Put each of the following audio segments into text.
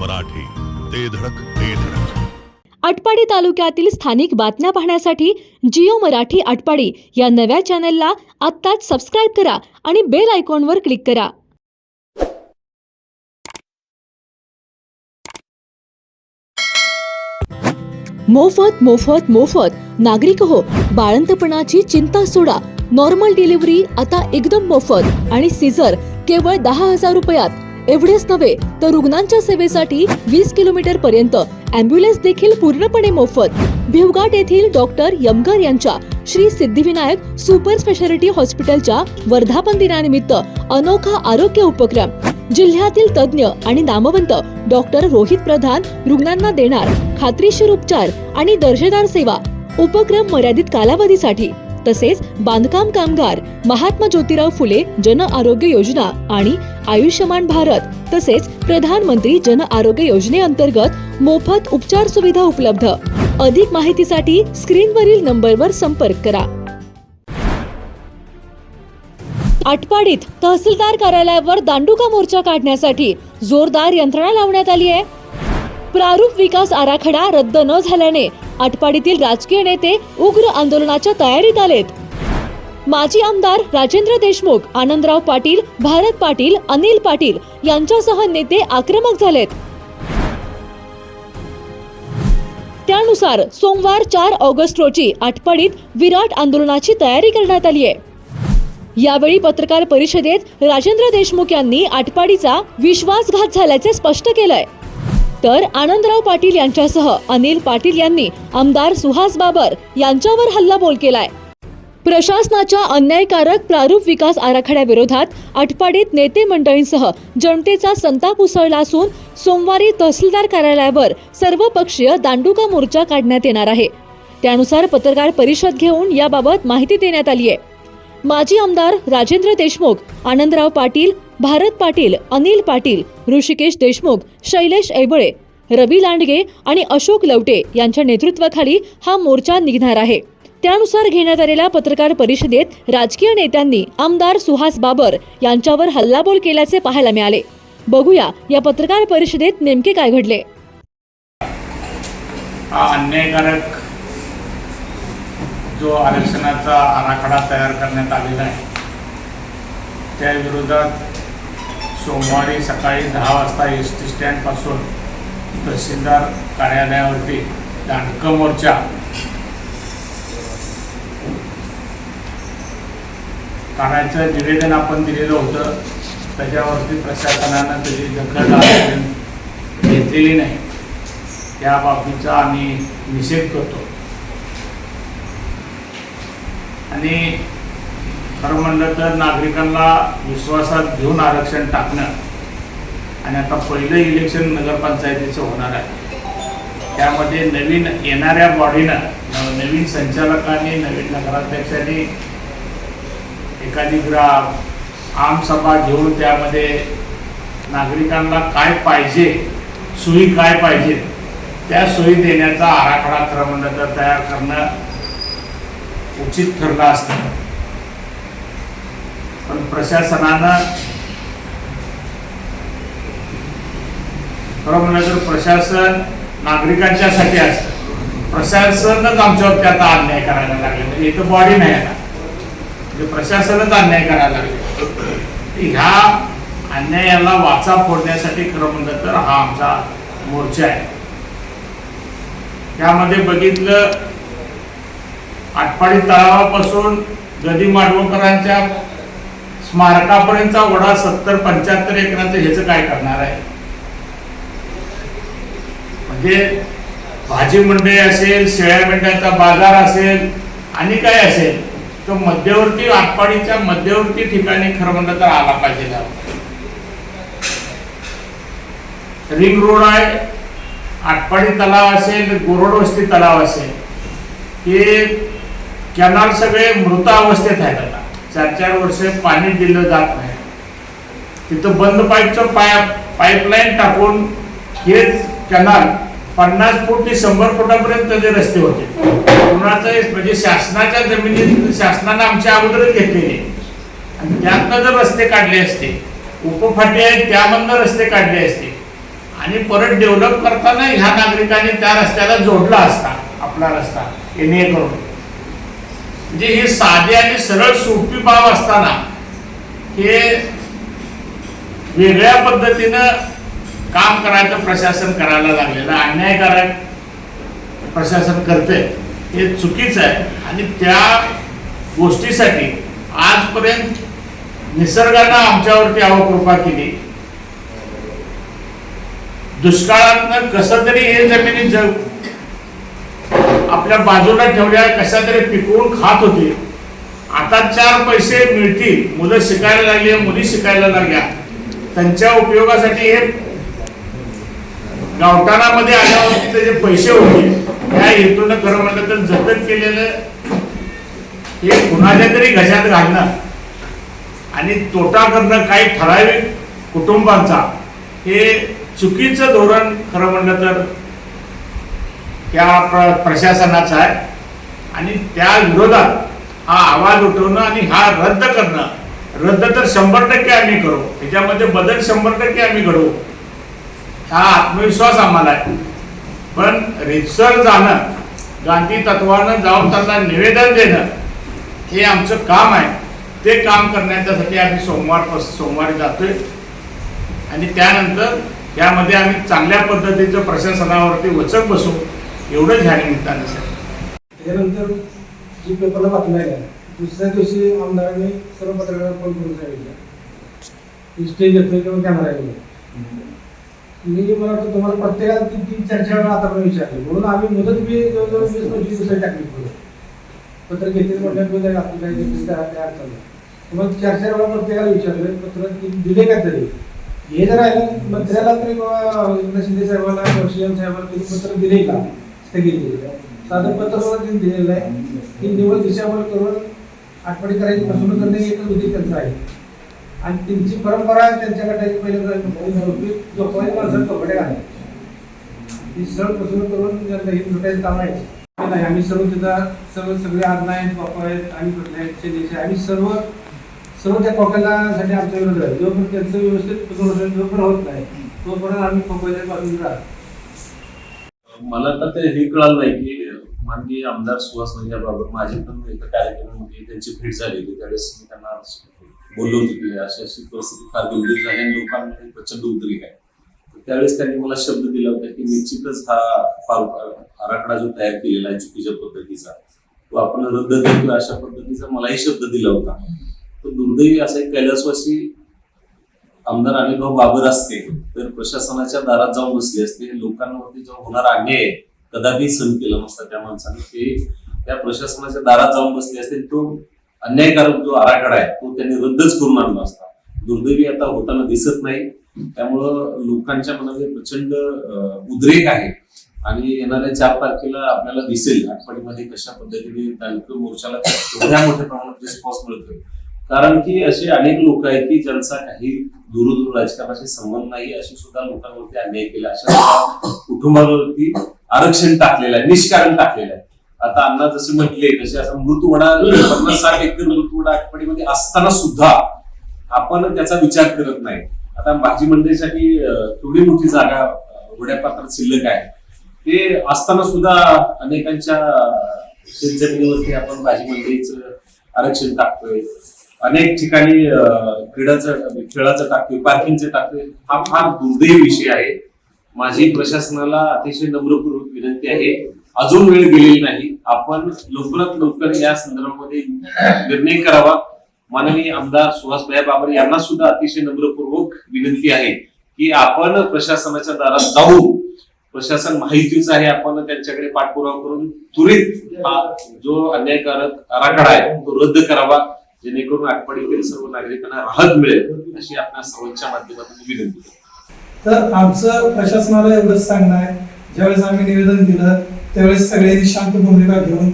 मराठी. ते धडक ते धडक. आटपाडी तालुक्यातील स्थानिक बातम्या पाहण्यासाठी जिओ मराठी आटपाडी या नव्या चॅनलला आत्ताच सबस्क्राईब करा आणि बेल आयकॉनवर क्लिक करा. मोफत मोफत मोफत. नागरिक हो बाळंतपणाची चिंता सोडा. नॉर्मल डिलिव्हरी आता एकदम मोफत. आणि सीझर केवळ दहा हजार रुपयात. एवढेच नव्हे तर रुग्णांच्या सेवेसाठी वीस किलोमीटर पर्यंत अँब्युलन्स देखील पूर्णपणे मोफत. भिवघाट येथील डॉक्टर यमगर यांच्या श्री सिद्धिविनायक सुपर स्पेशालिटी हॉस्पिटलच्या वर्धापन दिनानिमित्त अनोखा आरोग्य उपक्रम. जिल्ह्यातील तज्ज्ञ आणि नामवंत डॉक्टर रोहित प्रधान रुग्णांना देणार खात्रीशीर उपचार आणि दर्जेदार सेवा. उपक्रम मर्यादित कालावधीसाठी. तसेच बांधकाम कामगार महात्मा ज्योतिराव फुले जन आरोग्य योजना आणि आयुष्यमान भारत तसेच प्रधानमंत्री जन आरोग्य योजनेअंतर्गत मोफत उपचार सुविधा उपलब्ध. अधिक माहितीसाठी स्क्रीनवरील नंबरवर संपर्क करा. आटपाडीत तहसीलदार कार्यालयावर दांडुका मोर्चा काढण्यासाठी जोरदार यंत्रणा लावण्यात आली आहे. प्रारूप विकास आराखडा रद्द न झाल्याने आटपाडीतील राजकीय नेते उग्र आंदोलनाच्या तयारीत आलेत. माजी आमदार राजेंद्र देशमुख आनंदराव पाटील भारत पाटील अनिल पाटील यांच्यासह नेते आक्रमक झालेत. त्यानुसार सोमवार चार ऑगस्ट रोजी आटपाडीत विराट आंदोलनाची तयारी करण्यात आली आहे. यावेळी पत्रकार परिषदेत राजेंद्र देशमुख यांनी आटपाडीचा विश्वासघात झाल्याचे स्पष्ट केलंय. तर आनंदराव पाटील यांच्यासह अनिल पाटील यांनी आमदार सुहास बाबर यांच्यावर हल्लाबोल केलाय. प्रशासनाच्या अन्यायकारक प्रारूप विकास आराखड्याविरोधात आटपाडीत नेते मंडळींसह जनतेचा संताप उसळला असून सोमवारी तहसीलदार कार्यालयावर सर्वपक्षीय दांडुका मोर्चा काढण्यात येणार आहे. त्यानुसार पत्रकार परिषद घेऊन याबाबत माहिती देण्यात आली आहे माजी आमदार राजेंद्र देशमुख आनंदराव पाटील भारत पाटील अनिल पाटील ऋषिकेश देशमुख शैलेश ऐबळे रवी लांडगे आणि अशोक लवटे यांच्या नेतृत्वाखाली हा मोर्चा निघणार आहे. त्यानुसार घेण्यात आलेल्या पत्रकार परिषदेत राजकीय नेत्यांनी आमदार सुहास बाबर यांच्यावर हल्लाबोल केल्याचे पाहायला मिळाले. बघूया या पत्रकार परिषदेत नेमके काय घडले. अन्यायकारक जो आरक्षणाचा आराखडा तयार करण्यात आलेला आहे त्या विरोधात सोमवारी सकाळी दहा वाजता एस टी स्टँडपासून तहसीलदार कार्यालयावरती दांडकं मोर्चा काढायचं निवेदन आपण दिलेलं होतं. त्याच्यावरती प्रशासनानं त्याची दखल घेतलेली नाही. त्या बाबतीचा आम्ही निषेध करतो. आणि खरं म्हणलं तर नागरिकांना विश्वासात घेऊन आरक्षण टाकणं आणि आता पहिलं इलेक्शन नगरपंचायतीचं होणार आहे. त्यामध्ये नवीन येणाऱ्या बॉडीनं नवीन संचालकांनी नवीन नगराध्यक्षांनी एखादी ग्रा आमसभा घेऊन त्यामध्ये नागरिकांना काय पाहिजे सोयी काय पाहिजेत त्या सोयी देण्याचा आराखडा खरं म्हणलं तर तयार करणं उचित ठरलं असतं. पण प्रशासनानं खरं म्हणलं तर प्रशासन नागरिकांच्यासाठी असतं. प्रशासनच आमच्यावरती आता अन्याय करायला लागले. म्हणजे इथं बॉडी नाही आता. म्हणजे प्रशासनच अन्याय करायला लागले. ह्या अन्यायाला वाचा फोडण्यासाठी खरं म्हणलं तर हा आमचा मोर्चा आहे. त्यामध्ये बघितलं आटपाडी तळावापासून गदी माडवकरांच्या स्मारकापर्यंतचा वडा सत्तर पंच्याहत्तर एकराचं ह्याचं काय करणार आहे? म्हणजे भाजी मंडई असेल शेळ्या मेंढ्याचा बाजार असेल आणि काय असेल तर मध्यवर्ती आटपाडीच्या मध्यवर्ती ठिकाणी खरं म्हणलं तर आला पाहिजे रिंग रोड आहे आटपाडी तलाव असेल गोरड वस्ती तलाव असेल हे कॅनॉल सगळे मृत अवस्थेत आहेत आता. चार चार वर्ष पाणी दिलं जात नाही. तिथं बंद पाईपचं पाईप पाईपलाईन टाकून हेच कॅनॉल पन्नास फूट ते शंभर फुटापर्यंत जे रस्ते होते. कोणाचं म्हणजे शासनाच्या जमिनीत शासनानं आमच्या अगोदरच घेतलेले. आणि त्यातनं जर रस्ते काढले असते उपफाटे आहेत त्यामधनं रस्ते काढले असते. आणि परत डेव्हलप करताना ह्या नागरिकांनी त्या रस्त्याला जोडला असता आपला रस्ता एन ए करून म्हणजे ही साधी आणि सरळ सोपी बाब असताना हे वेगळ्या पद्धतीनं काम करायचं प्रशासन करायला लागलेलं अन्यायकारक प्रशासन करते हे चुकीचं आहे. आणि त्या गोष्टीसाठी आजपर्यंत निसर्गानं आमच्यावरती अवकृपा केली. दुष्काळातनं कसं तरी हे जमिनी जग आपल्या बाजूला ठेवल्या कशा तरी पिकवून खात होती. आता चार पैसे मिळतील. मुलं शिकायला लागली मुली शिकायला लागल्या. त्यांच्या उपयोगासाठी हे गावठाणामध्ये आल्यावरती जे पैसे होते त्या हेतून खरं म्हटलं तर जतन केलेलं हे कुणाच्या तरी घशात घालणं. आणि तोटा करणं काही ठराविक कुटुंबांचा हे चुकीचं धोरण खरं म्हणलं तर त्या प्र प्रशासनाचा आहे. आणि त्या विरोधात हा आवाज उठवणं आणि हा रद्द करणं. रद्द तर शंभर टक्के आम्ही करू. त्याच्यामध्ये बदल शंभर टक्के आम्ही घडवू. हा आत्मविश्वास आम्हाला आहे. पण रितसर जाणं गांधी तत्वानं जाऊन त्यांना निवेदन देणं हे आमचं काम आहे. ते काम करण्याच्यासाठी आम्ही सोमवार सोमवारी जातोय. आणि त्यानंतर त्यामध्ये आम्ही चांगल्या पद्धतीचं प्रशासनावरती वचक बसू. एवढंच ह्या निमित्तानं सर. त्याच्यानंतर जी पेपरला बातम्या आल्या दुसऱ्या दिवशी आमदारांनी सर्व पत्रकारांना फोन करून सांगितलं. की स्टेज येतोय किंवा कॅमेरा येतो मी मला वाटतं तुम्हाला प्रत्येकाला ती चार चार वेळा आतापर्यंत विचारली. म्हणून आम्ही मुदत बी जवळजवळ वीस पंचवीस दिवसाची टाकली पुढे. पत्र घेतले म्हटलं आपली काय घेतली काय काय अडचण मग चार चार वेळा प्रत्येकाला विचारलं पत्र दिले का तरी? हे जर आहे मंत्र्याला तरी बाबा एकनाथ शिंदे साहेबांना शिवम साहेबांना तरी पत्र दिले का? स्थगित आहे. साधन पत्र सुद्धा त्यांनी दिलेलं आहे. की निवड दिशाभूल करून आठवडी करायची फसवणूक करणे एकच उद्देश त्यांचं आहे. आणि त्यांची परंपरा आहे त्यांच्या गटाची पहिले झोपवायची माणसं कपडे घालाय ती सण फसवणूक करून जर ही लुटायचं काम आहे. नाही आम्ही सर्व तिथं सर्व सगळे आज्ञा आहेत बापा आहेत आम्ही कुठले आहेत देश आहे आम्ही सर्व सर्व त्या कोकणासाठी आमच्या विरोध आहे. जोपर्यंत त्यांचं व्यवस्थित जोपर्यंत होत नाही तोपर्यंत आम्ही कोकणाच्या बाजूला राहतो. मला तर ते हे कळालं नाही की माननीय आमदार सुहास याबाबत माझी पण एका कार्यक्रमामध्ये त्यांची भेट झाली होती. त्यावेळेस मी त्यांना बोललो होतो की अशी अशी परिस्थिती फार गंभीर झाली आणि लोकांमध्ये प्रचंड उद्रेक आहे. तर त्यावेळेस त्यांनी मला शब्द दिला होता की निश्चितच हा आराखडा जो तयार केलेला आहे चुकीच्या पद्धतीचा तो आपण रद्द करतो अशा पद्धतीचा मलाही शब्द दिला होता. तो दुर्दैवी असा एक कैलासवासी आमदार अनुभव बाबर असते तर प्रशासनाच्या दारात जाऊन बसले असते. लोकांवरती जो होणारा अन्याय आहे, कदापि सहन केला नसता त्या माणसाने. ते त्या प्रशासनाच्या दारात जाऊन बसले असते. तो अन्यायकारक जो आराखडा आहे तो त्यांनी रद्दच करून आणला असता. दुर्दैवी आता होताना दिसत नाही. त्यामुळं लोकांच्या मनामध्ये प्रचंड उद्रेक आहे. आणि येणाऱ्या चार तारखेला आपल्याला दिसेल आठवडीमध्ये कशा पद्धतीने दानकर मोर्चाला एवढ्या मोठ्या प्रमाणात रिस्पॉन्स मिळतोय. कारण की असे अनेक लोक आहेत की ज्यांचा काही दूरदूर राजकारणाशी संबंध नाही अशी सुद्धा लोकांवरती अन्याय केला. अशा कुटुंबावरती आरक्षण टाकलेलं आहे निष्कारण टाकलेलं आहे. आता अण्णा जसे म्हटले तसे असा मृतवडा पन्नास साठ एकर मृतवडा आठवडीमध्ये असताना सुद्धा आपण त्याचा विचार करत नाही. आता भाजी मंडईसाठी थोडी मोठी जागा वड्यापात्रात शिल्लक आहे. ते असताना सुद्धा अनेकांच्या शेतजमिनीवरती आपण भाजी मंडईच आरक्षण टाकतोय. अनेक ठिकाणी क्रीडाचं खेळाचं टाकतोय पार्किंगचे टाकतोय. हा फार दुर्दैव विषय आहे. माझी प्रशासनाला अतिशय नम्रपूर्वक विनंती आहे. अजून वेळ गेलेली नाही. आपण लवकरात लवकर या संदर्भामध्ये निर्णय करावा. माननीय आमदार सुहासभाई बाबर यांना सुद्धा अतिशय नम्रपूर्वक विनंती आहे की आपण प्रशासनाच्या दारात जाऊन प्रशासन माहितीच आहे. आपण त्यांच्याकडे पाठपुरावा करून त्वरित हा जो अन्यायकारक आराखडा आहे तो रद्द करावा. जेणेकरून आटपाडीतील सर्व नागरिकांना राहत मिळेल अशी आपल्या सर्वांच्या माध्यमातून विनंती तर आमचं प्रशासनाला एवढंच सांगणं आहे. ज्यावेळेस आम्ही निवेदन दिलं त्यावेळेस सगळ्यांनी शांत भूमिका घेऊन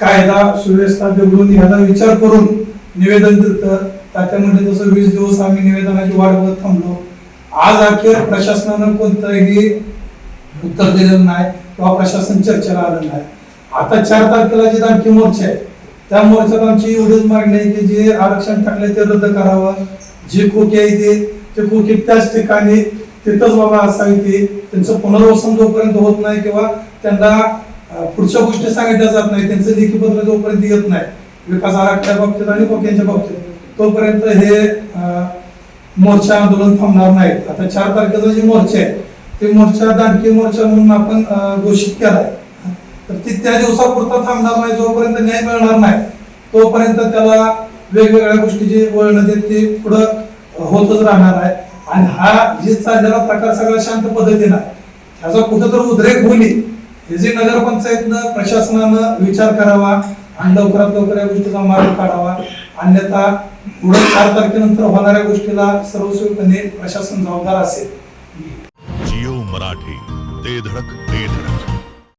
कायदा सुव्यवस्था बिघडून ह्याचा विचार करून निवेदन दिलं. तात्यामध्ये तसं वीस दिवस आम्ही निवेदनाची वाट बघत थांबलो. आज अखेर प्रशासनानं कोणतंही उत्तर दिलेलं नाही किंवा प्रशासन चर्चेला आलं नाही. आता चार तारखेला जे आणखी मोर्चा आहे त्या मोर्चात आमची एवढीच मागणी आहे की जे आरक्षण टाकले ते रद्द करावं. जे खोके आहे ते ते खोके त्याच ठिकाणी तिथंच बाबा असावी ते. त्यांचं पुनर्वसन जोपर्यंत होत नाही किंवा त्यांना पुढच्या गोष्टी सांगितल्या जात नाही त्यांचं लेखीपत्र जोपर्यंत येत नाही विकास आराखड्या बाबतीत आणि खोक्यांच्या बाबतीत तोपर्यंत हे मोर्चा आंदोलन थांबणार नाहीत. आता चार तारखेचा जे मोर्चा आहे ते मोर्चा दानकी मोर्चा म्हणून आपण घोषित केलाय. तर ती त्या दिवसापुरता थांबणार नाही जोपर्यंत न्याय मिळणार नाही तोपर्यंत त्याला वेगवेगळ्या गोष्टीची वळण देत ते पुढं होतच राहणार आहे आणि हा जे चाललेला प्रकार सगळा शांत पद्धतीने आहे. ह्याचा कुठेतरी उद्रेक होईल. याची नगरपंचायतनं प्रशासनानं विचार करावा आणि लवकरात लवकर या गोष्टीचा मार्ग काढावा. अन्यथा पुढे चार तारखेनंतर होणाऱ्या गोष्टीला सर्वस्वीपणे प्रशासन जबाबदार असेल. जिओ मराठी ते धडक ते धडक.